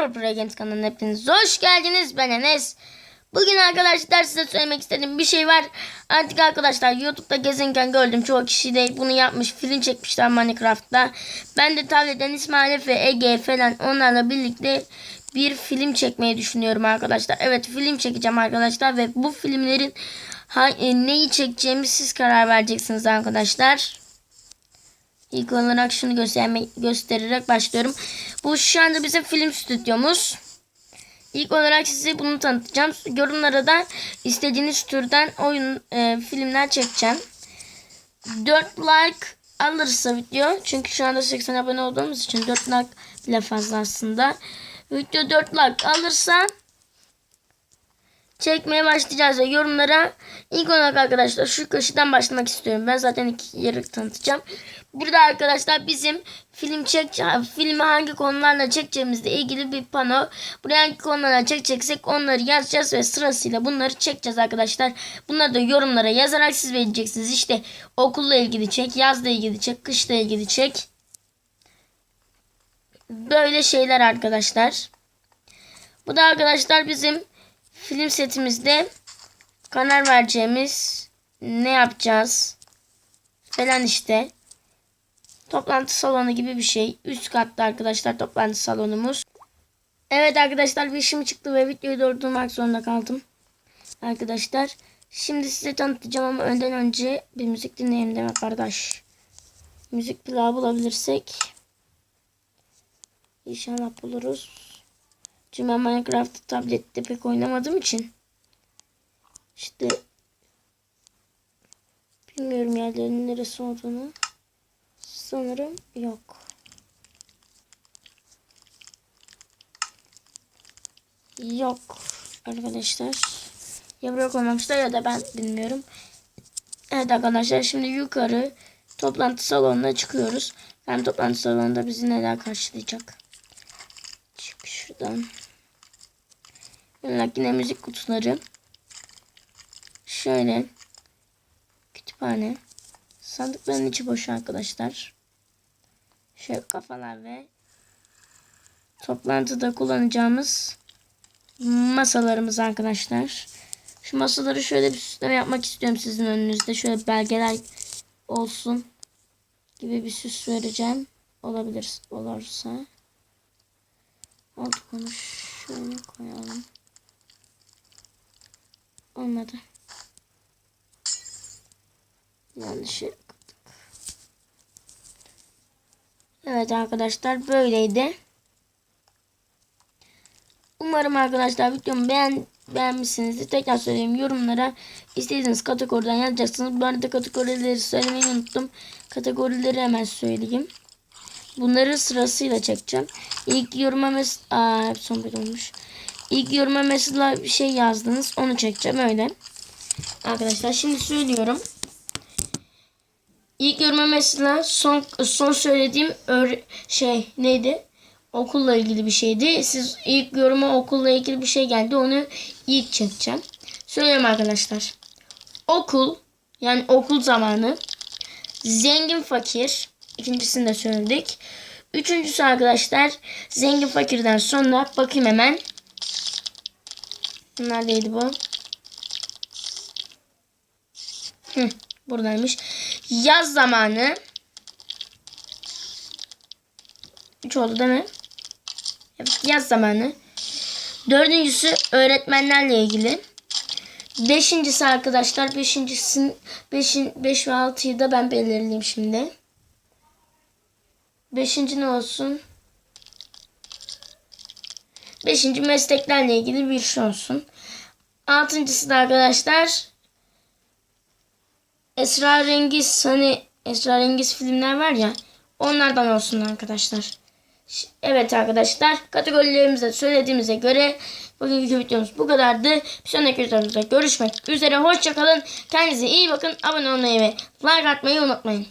Pro Pro Games kanalına hepiniz hoş geldiniz. Ben Enes. Bugün arkadaşlar size söylemek istediğim bir şey var. Artık arkadaşlar YouTube'da gezinken gördüm. Çoğu kişi de bunu yapmış. Film çekmişler Minecraft'ta. Ben de tabletten İsmail ve Ege falan onlarla birlikte bir film çekmeyi düşünüyorum arkadaşlar. Evet film çekeceğim arkadaşlar. Ve bu filmlerin e, neyi çekeceğimi siz karar vereceksiniz arkadaşlar. İlk olarak şunu gösterme, göstererek başlıyorum. Bu şu anda bizim film stüdyomuz. İlk olarak size bunu tanıtacağım. Yorumlara da istediğiniz türden oyun e, filmler çekeceğim. 4 like alırsa video. Çünkü şu anda 80 abone olduğumuz için 4 like bile fazla aslında. Video 4 like alırsa çekmeye başlayacağız ve yorumlara ilk olarak arkadaşlar şu köşeden başlamak istiyorum. Ben zaten iki yeri tanıtacağım. Burada arkadaşlar bizim film çek filmi hangi konularla çekeceğimizle ilgili bir pano. Buraya hangi konularla çekeceksek onları yazacağız ve sırasıyla bunları çekeceğiz arkadaşlar. Bunları da yorumlara yazarak siz vereceksiniz. İşte okulla ilgili çek, yazla ilgili çek, kışla ilgili çek. Böyle şeyler arkadaşlar. Bu da arkadaşlar bizim film setimizde karar vereceğimiz ne yapacağız falan işte. Toplantı salonu gibi bir şey. Üst katta arkadaşlar toplantı salonumuz. Evet arkadaşlar bir işim çıktı ve videoyu durdurmak zorunda kaldım. Arkadaşlar şimdi size tanıtacağım ama önden önce bir müzik dinleyelim deme kardeş. Müzik plağı bulabilirsek İnşallah buluruz. Çünkü ben Minecraft tablette pek oynamadığım için işte bilmiyorum yerlerin neresi olduğunu. Sanırım yok. Yok arkadaşlar. Ya buraya koymamışlar ya da ben bilmiyorum. Evet arkadaşlar şimdi yukarı toplantı salonuna çıkıyoruz. Hem toplantı salonunda bizi neler karşılayacak. Şuradan. Yine yine müzik kutuları. Şöyle. Kütüphane. Sandıkların içi boş arkadaşlar. Şöyle kafalar ve toplantıda kullanacağımız masalarımız arkadaşlar. Şu masaları şöyle bir süsleme yapmak istiyorum sizin önünüzde. Şöyle belgeler olsun gibi bir süs vereceğim. Olabilir olursa. Oldu konuş. Şöyle koyalım. Olmadı. Yanlış koyduk. Evet arkadaşlar böyleydi. Umarım arkadaşlar videomu beğen beğenmişsinizdir. Tekrar söyleyeyim yorumlara istediğiniz kategoriden yazacaksınız. Bu arada kategorileri söylemeyi unuttum. Kategorileri hemen söyleyeyim. Bunları sırasıyla çekeceğim. İlk yoruma mesela son bir olmuş. İlk yoruma mesela bir şey yazdınız. Onu çekeceğim öyle. Arkadaşlar şimdi söylüyorum. İlk yoruma mesela son son söylediğim şey neydi? Okulla ilgili bir şeydi. Siz ilk yoruma okulla ilgili bir şey geldi. Onu ilk çekeceğim. Söyleyeyim arkadaşlar. Okul yani okul zamanı. Zengin fakir. İkincisini de söyledik. Üçüncüsü arkadaşlar zengin fakirden sonra bakayım hemen. Neredeydi bu? Hı, buradaymış. Yaz zamanı. 3 oldu değil mi? Evet, yaz zamanı. Dördüncüsü öğretmenlerle ilgili. Beşincisi arkadaşlar. Beşincisi, beşin, beş ve altıyı da ben belirleyeyim şimdi. Beşinci ne olsun? Beşinci mesleklerle ilgili bir şey olsun. Altıncısı da arkadaşlar esrarengiz hani esrarengiz filmler var ya onlardan olsun arkadaşlar. Evet arkadaşlar kategorilerimize söylediğimize göre bugünkü videomuz bu kadardı. Bir sonraki videomuzda görüşmek üzere. Hoşçakalın. Kendinize iyi bakın. Abone olmayı ve like atmayı unutmayın.